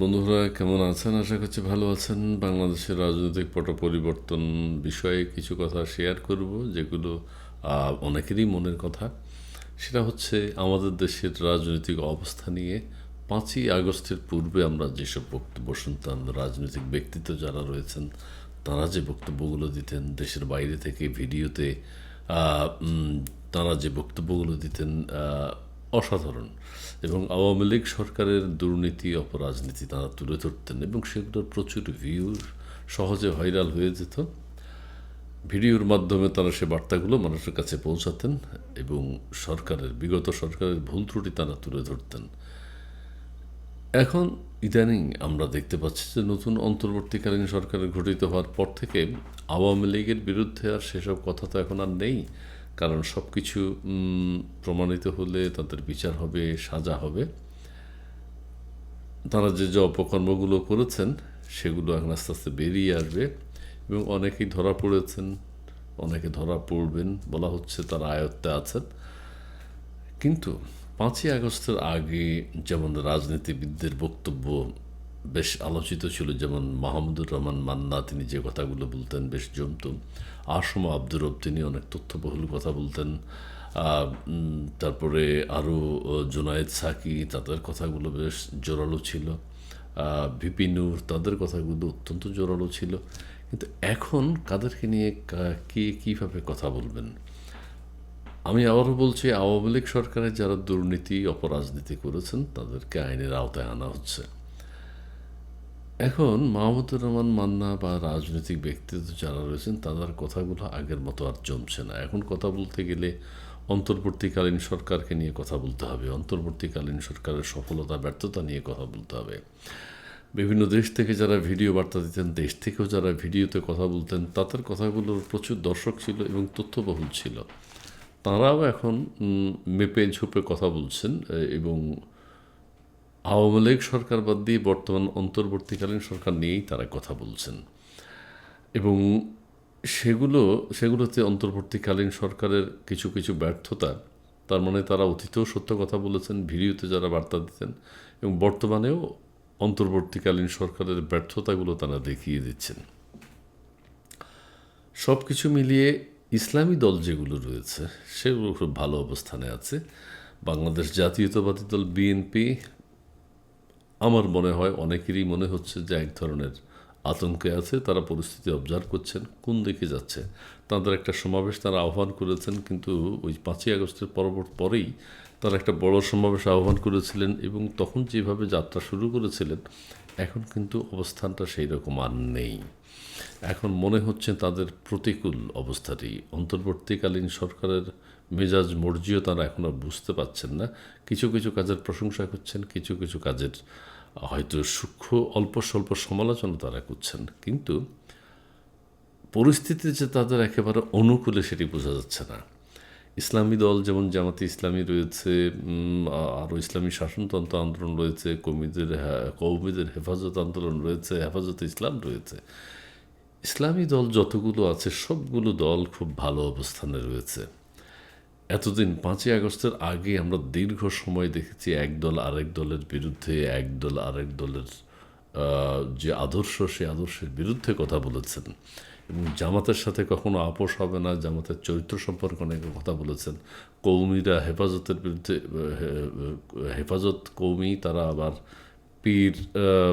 বন্ধুরা, কেমন আছেন? আশা করছি ভালো আছেন। বাংলাদেশের রাজনৈতিক পট পরিবর্তন বিষয়ে কিছু কথা শেয়ার করব, যেগুলো অনেকেরই মনের কথা। সেটা হচ্ছে, আমাদের দেশের রাজনৈতিক অবস্থা নিয়ে পাঁচই আগস্টের পূর্বে আমরা যেসব বক্তব্য শুনতাম, রাজনৈতিক ব্যক্তিত্ব যারা রয়েছেন, তারা যে বক্তব্যগুলো দিতেন, দেশের বাইরে থেকে ভিডিওতে তারা যে বক্তব্যগুলো দিতেন অসাধারণ। এবং আওয়ামী লীগ সরকারের দুর্নীতি, অপরাজনীতি তারা তুলে ধরতেন এবং সেগুলোর প্রচুর ভিউ সহজে ভাইরাল হয়ে যেত। ভিডিওর মাধ্যমে তারা সে বার্তাগুলো মানুষের কাছে পৌঁছাতেন এবং সরকারের, বিগত সরকারের ভুল ত্রুটি তারা তুলে ধরতেন। এখন ইদানিং আমরা দেখতে পাচ্ছি যে নতুন অন্তর্বর্তীকালীন সরকারের গঠিত হওয়ার পর থেকে আওয়ামী লীগের বিরুদ্ধে আর সেসব কথা তো এখন আর নেই। কারণ সব কিছু প্রমাণিত হলে তাদের বিচার হবে, সাজা হবে। তারা যে যে অপকর্মগুলো করেছেন, সেগুলো এখন আস্তে আস্তে বেরিয়ে আসবে এবং অনেকেই ধরা পড়েছেন, অনেকে ধরা পড়বেন বলা হচ্ছে তারা আয়ত্তে আছেন। কিন্তু পাঁচই আগস্টের আগে যেমন রাজনীতিবিদদের বক্তব্য বেশ আলোচিত ছিল, যেমন মাহমুদুর রহমান মান্না, তিনি যে কথাগুলো বলতেন বেশ জমত। আসম আব্দুর রব তিনি অনেক তথ্যবহুল কথা বলতেন। তারপরে আরও জোনায়েদ সাকি, তাদের কথাগুলো বেশ জোরালো ছিল। ভিপি নূর, তাদের কথাগুলো অত্যন্ত জোরালো ছিল। কিন্তু এখন কাদেরকে নিয়ে কে কীভাবে কথা বলবেন? আমি আবারও বলছি, আওয়ামী লীগ সরকারের যারা দুর্নীতি, অপরাজনীতি করেছেন, তাদেরকে আইনের আওতায় আনা হচ্ছে। এখন মাহমুদুর রহমান মান্না বা রাজনৈতিক ব্যক্তিত্ব যারা রয়েছেন, তাদের কথাগুলো আগের মতো আর জমছে না। এখন কথা বলতে গেলে অন্তর্বর্তীকালীন সরকারকে নিয়ে কথা বলতে হবে। অন্তর্বর্তীকালীন সরকারের সফলতা, ব্যর্থতা নিয়ে কথা বলতে হবে। বিভিন্ন দেশ থেকে যারা ভিডিও বার্তা দিতেন, দেশ থেকেও যারা ভিডিওতে কথা বলতেন, তাদের কথাগুলোর প্রচুর দর্শক ছিল এবং তথ্যবহুল ছিল। তারাও এখন মেপে ঝুপে কথা বলছেন এবং আওয়ামী লীগ সরকার বাদ দিয়ে বর্তমান অন্তর্বর্তীকালীন সরকার নিয়েই তারা কথা বলছেন। এবং সেগুলো সেগুলোতে অন্তর্বর্তীকালীন সরকারের কিছু কিছু ব্যর্থতা। তার মানে তারা অতীতেও সত্য কথা বলেছেন, ভিডিওতে যারা বার্তা দিতেন এবং বর্তমানেও অন্তর্বর্তীকালীন সরকারের ব্যর্থতাগুলো তারা দেখিয়ে দিচ্ছেন। সব কিছু মিলিয়ে ইসলামী দল যেগুলো রয়েছে, সেগুলো খুব ভালো অবস্থানে আছে। বাংলাদেশ জাতীয়তাবাদী দল, বিএনপি আমার মনে হয় অনেকেরই মনে হচ্ছে যে এক ধরনের আতঙ্কে আছে, তারা পরিস্থিতি অবজার্ভ করছেন, কোন দিকে যাচ্ছে। তাদের একটা সমাবেশ তারা আহ্বান করেছেন, কিন্তু ওই পাঁচই আগস্টের পরবর্তী, পরেই তারা একটা বড় সমাবেশ আহ্বান করেছিলেন এবং তখন যেভাবে যাত্রা শুরু করেছিলেন, এখন কিন্তু অবস্থানটা সেই রকম আর নেই। এখন মনে হচ্ছে তাদের প্রতিকূল অবস্থাটি। অন্তর্বর্তীকালীন সরকারের মেজাজ মর্জিও তারা এখন আর বুঝতে পারছেন না। কিছু কিছু কাজের প্রশংসা করছেন, কিছু কিছু কাজের হয়তো সূক্ষ্ম, অল্প স্বল্প সমালোচনা তারা করছেন, কিন্তু পরিস্থিতি যে তাদের একেবারে অনুকূলে সেটি বোঝা যাচ্ছে না। ইসলামী দল যেমন জামাতে ইসলামী রয়েছে আরও ইসলামী শাসনতন্ত্র আন্দোলন রয়েছে কৌমিদের কৌমিদের হেফাজত আন্দোলন রয়েছে, হেফাজত ইসলাম রয়েছে। ইসলামী দল যতগুলো আছে, সবগুলো দল খুব ভালো অবস্থানে রয়েছে। এতদিন পাঁচই আগস্টের আগে আমরা দীর্ঘ সময় দেখেছি এক দল আরেক দলের বিরুদ্ধে, এক দল আরেক দলের যে আদর্শ সে আদর্শের বিরুদ্ধে কথা বলেছেন। এবং জামাতের সাথে কখনো আপোষ হবে না, জামাতের চরিত্র সম্পর্কে অনেক কথা বলেছেন। কৌমিরা হেফাজতের বিরুদ্ধে হেফাজত কৌমি, তারা আবার পীর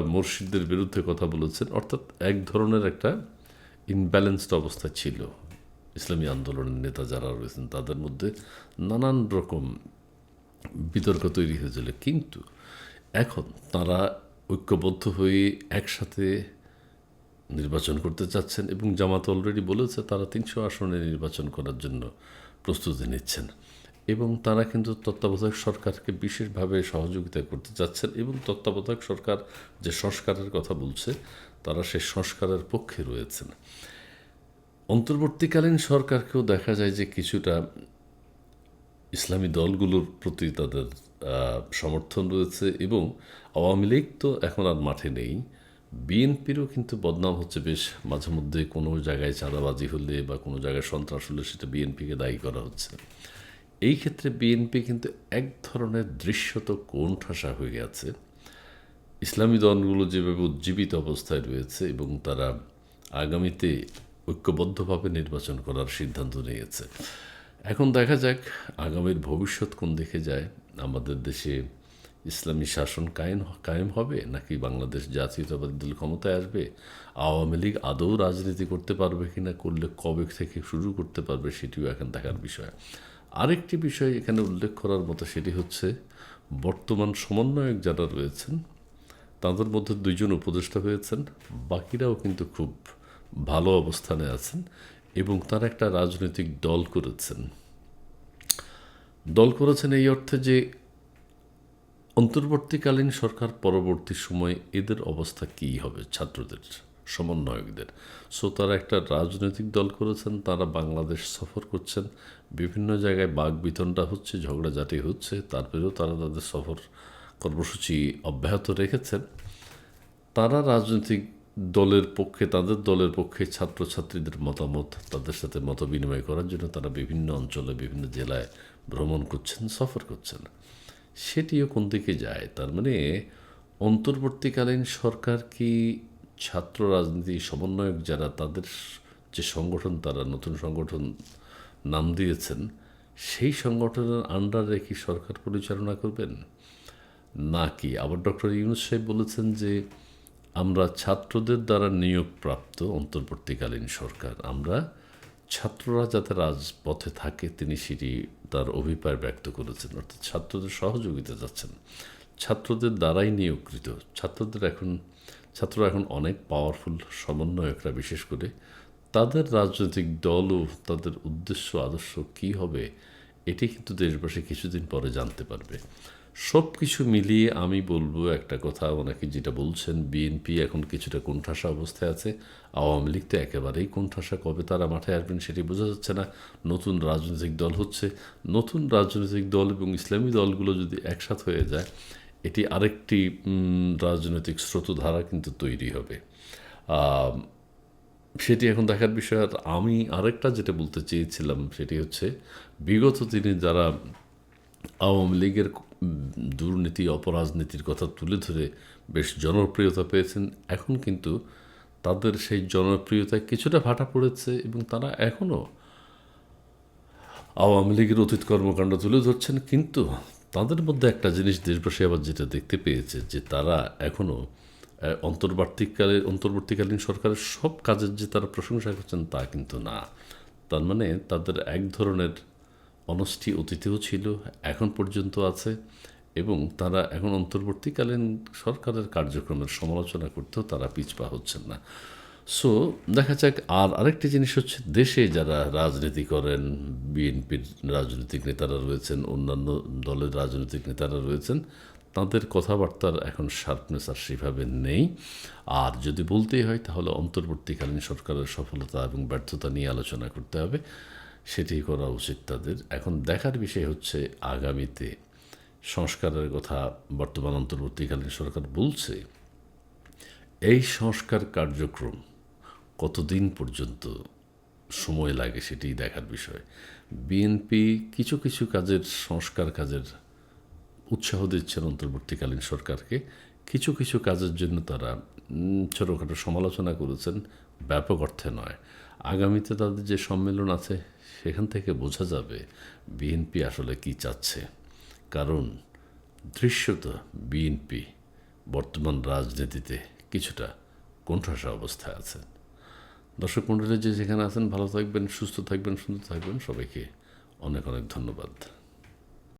মুর্শিদদের বিরুদ্ধে কথা বলেছেন। অর্থাৎ এক ধরনের একটা ইনব্যালেন্সড অবস্থা ছিল। ইসলামী আন্দোলনের নেতা যারা রয়েছেন, তাদের মধ্যে নানান রকম বিতর্ক তৈরি হয়েছিল। কিন্তু এখন তারা ঐক্যবদ্ধ হয়ে একসাথে নির্বাচন করতে চাচ্ছেন এবং জামাত অলরেডি বলেছে তারা তিনশো আসনে নির্বাচন করার জন্য প্রস্তুতি নিচ্ছেন এবং তারা কিন্তু তত্ত্বাবধায়ক সরকারকে বিশেষভাবে সহযোগিতা করতে চাচ্ছেন এবং তত্ত্বাবধায়ক সরকার যে সংস্কারের কথা বলছে, তারা সেই সংস্কারের পক্ষে রয়েছেন। অন্তর্বর্তীকালীন সরকারকেও দেখা যায় যে কিছুটা ইসলামী দলগুলোর প্রতি তাদের সমর্থন রয়েছে এবং আওয়ামী লীগ তো এখন আর মাঠে নেই। বিএনপিরও কিন্তু বদনাম হচ্ছে বেশ মাঝে মধ্যে কোনো জায়গায় চাঁদাবাজি হলে বা কোনো জায়গায় সন্ত্রাস হলে সেটা বিএনপিকে দায়ী করা হচ্ছে। এই ক্ষেত্রে বিএনপি কিন্তু এক ধরনের দৃশ্যত কোণঠাসা হয়ে গেছে। ইসলামী দলগুলো যেভাবে উজ্জীবিত অবস্থায় রয়েছে এবং তারা আগামীতে ঐক্যবদ্ধভাবে নির্বাচন করার সিদ্ধান্ত নিয়েছে। এখন দেখা যাক আগামীর ভবিষ্যৎ কোন দিকে যায়। আমাদের দেশে ইসলামী শাসন কায়েম কায়েম হবে নাকি বাংলাদেশ জাতীয়তাবাদী দল ক্ষমতায় আসবে? আওয়ামী লীগ আদৌ রাজনীতি করতে পারবে কি না করলে কবে থেকে শুরু করতে পারবে সেটিও এখন দেখার বিষয়। আরেকটি বিষয় এখানে উল্লেখ করার মতো সেটি হচ্ছে, বর্তমান সমন্বয়ক যারা রয়েছেন, তাদের মধ্যে দুইজন উপদেষ্টা হয়েছেন, বাকিরাও কিন্তু খুব ভালো অবস্থানে আছেন এবং তারা একটা রাজনৈতিক দল করেছেন। দল করেছেন এই অর্থে যে অন্তর্বর্তীকালীন সরকার পরবর্তী সময়ে এদের অবস্থা কী হবে ছাত্রদের, সমন্বয়কদের? সো তারা একটা রাজনৈতিক দল করেছেন, তারা বাংলাদেশ সফর করছেন, বিভিন্ন জায়গায় বাঘ বিতনটা হচ্ছে, ঝগড়াঝাটি হচ্ছে, তারপরেও তারা তাদের সফর কর্মসূচি অব্যাহত রেখেছেন। তারা রাজনৈতিক দলের পক্ষে, তাদের দলের পক্ষে ছাত্রছাত্রীদের মতামত, তাদের সাথে মত বিনিময় করার জন্য তারা বিভিন্ন অঞ্চলে, বিভিন্ন জেলায় ভ্রমণ করছেন, সফর করছেন। সেটিও কোন দিকে যায়? তার মানে অন্তর্বর্তীকালীন সরকার কি ছাত্র রাজনীতি সমন্বয়ক যারা, তাদের যে সংগঠন, তারা নতুন সংগঠন নাম দিয়েছেন, সেই সংগঠনের আন্ডারে কি সরকার পরিচালনা করবেন? নাকি আবার ডক্টর ইউনুস সাহেব বলেছেন যে আমরা ছাত্রদের দ্বারা নিয়োগপ্রাপ্ত অন্তর্বর্তীকালীন সরকার। আমরা ছাত্ররা যাতে রাজপথে থাকে, তিনি সেটি তার অভিপ্রায় ব্যক্ত করেছেন। অর্থাৎ ছাত্রদের সহযোগিতা যাচ্ছেন ছাত্রদের দ্বারাই নিয়োগকৃত। ছাত্রদের এখন, ছাত্ররা এখন অনেক পাওয়ারফুল সমন্বয়করা, বিশেষ করে তাদের রাজনৈতিক দল ও তাদের উদ্দেশ্য, আদর্শ কী হবে, এটি কিন্তু দেশবাসী কিছুদিন পরে জানতে পারবে। সব কিছু মিলিয়ে আমি বলব একটা কথা, ওনাকে যেটা বলছেন বিএনপি এখন কিছুটা কোণঠাসা অবস্থায় আছে। আওয়ামী লীগ তো একেবারেই কোণঠাসা। কবে তারা মাঠে আসবেন সেটি বোঝা যাচ্ছে না। নতুন রাজনৈতিক দল হচ্ছে। নতুন রাজনৈতিক দল এবং ইসলামী দলগুলো যদি একসাথ হয়ে যায়, এটি আরেকটি রাজনৈতিক স্রোতধারা কিন্তু তৈরি হবে। সেটি এখন দেখার বিষয়। আর আমি আরেকটা যেটা বলতে চেয়েছিলাম সেটি হচ্ছে, বিগত দিনে যারা আওয়ামী লীগের দুর্নীতি, অপরাজনীতির কথা তুলে ধরে বেশ জনপ্রিয়তা পেয়েছেন। এখন কিন্তু তাদের সেই জনপ্রিয়তায় কিছুটা ভাটা পড়েছে এবং তারা এখনও আওয়ামী লীগের অতীত কর্মকাণ্ড তুলে ধরছেন। কিন্তু তাদের মধ্যে একটা জিনিস দেশবাসী আবার যেটা দেখতে পেয়েছে যে তারা এখনও অন্তর্বর্তীকালে, অন্তর্বর্তীকালীন সরকারের সব কাজের যে তারা প্রশংসা করছেন তা কিন্তু না। তার মানে তাদের এক ধরনের অনষ্টি অতীতেও ছিল, এখন পর্যন্ত আছে এবং তারা এখন অন্তর্বর্তীকালীন সরকারের কার্যক্রমের সমালোচনা করতেও তারা পিছপা হচ্ছেন না। সো দেখা যাক, আর আরেকটি জিনিস হচ্ছে দেশে যারা রাজনীতি করেন, বিএনপির রাজনৈতিক নেতারা রয়েছেন, অন্যান্য দলের রাজনৈতিক নেতারা রয়েছেন, তাদের কথাবার্তার এখন শার্পনেস আর সেভাবে নেই। আর যদি বলতেই হয়, তাহলে অন্তর্বর্তীকালীন সরকারের সফলতা এবং ব্যর্থতা নিয়ে আলোচনা করতে হবে। সেটি করা উচিত তাদের। এখন দেখার বিষয় হচ্ছে, আগামীতে সংস্কারের কথা বর্তমান অন্তর্বর্তীকালীন সরকার বলছে, এই সংস্কার কার্যক্রম কতদিন পর্যন্ত সময় লাগে সেটি দেখার বিষয়। বিএনপি কিছু কিছু কাজের, সংস্কার কাজের উৎসাহ দিচ্ছেন অন্তর্বর্তীকালীন সরকারকে। কিছু কিছু কাজের জন্য তারা ছোটোখাটো সমালোচনা করেছেন, ব্যাপক অর্থে নয়। আগামীতে তাদের যে সম্মেলন আছে সেখান থেকে বোঝা যাবে বিএনপি আসলে কি চাচ্ছে। কারণ দৃশ্যত বিএনপি বর্তমান রাজনীতিতে কিছুটা কোণঠাসা অবস্থায় আছে। দর্শক মণ্ডলী যে যেখানে আছেন, ভালো থাকবেন, সুস্থ থাকবেন, সুন্দর থাকবেন, সবাইকে অনেক অনেক ধন্যবাদ।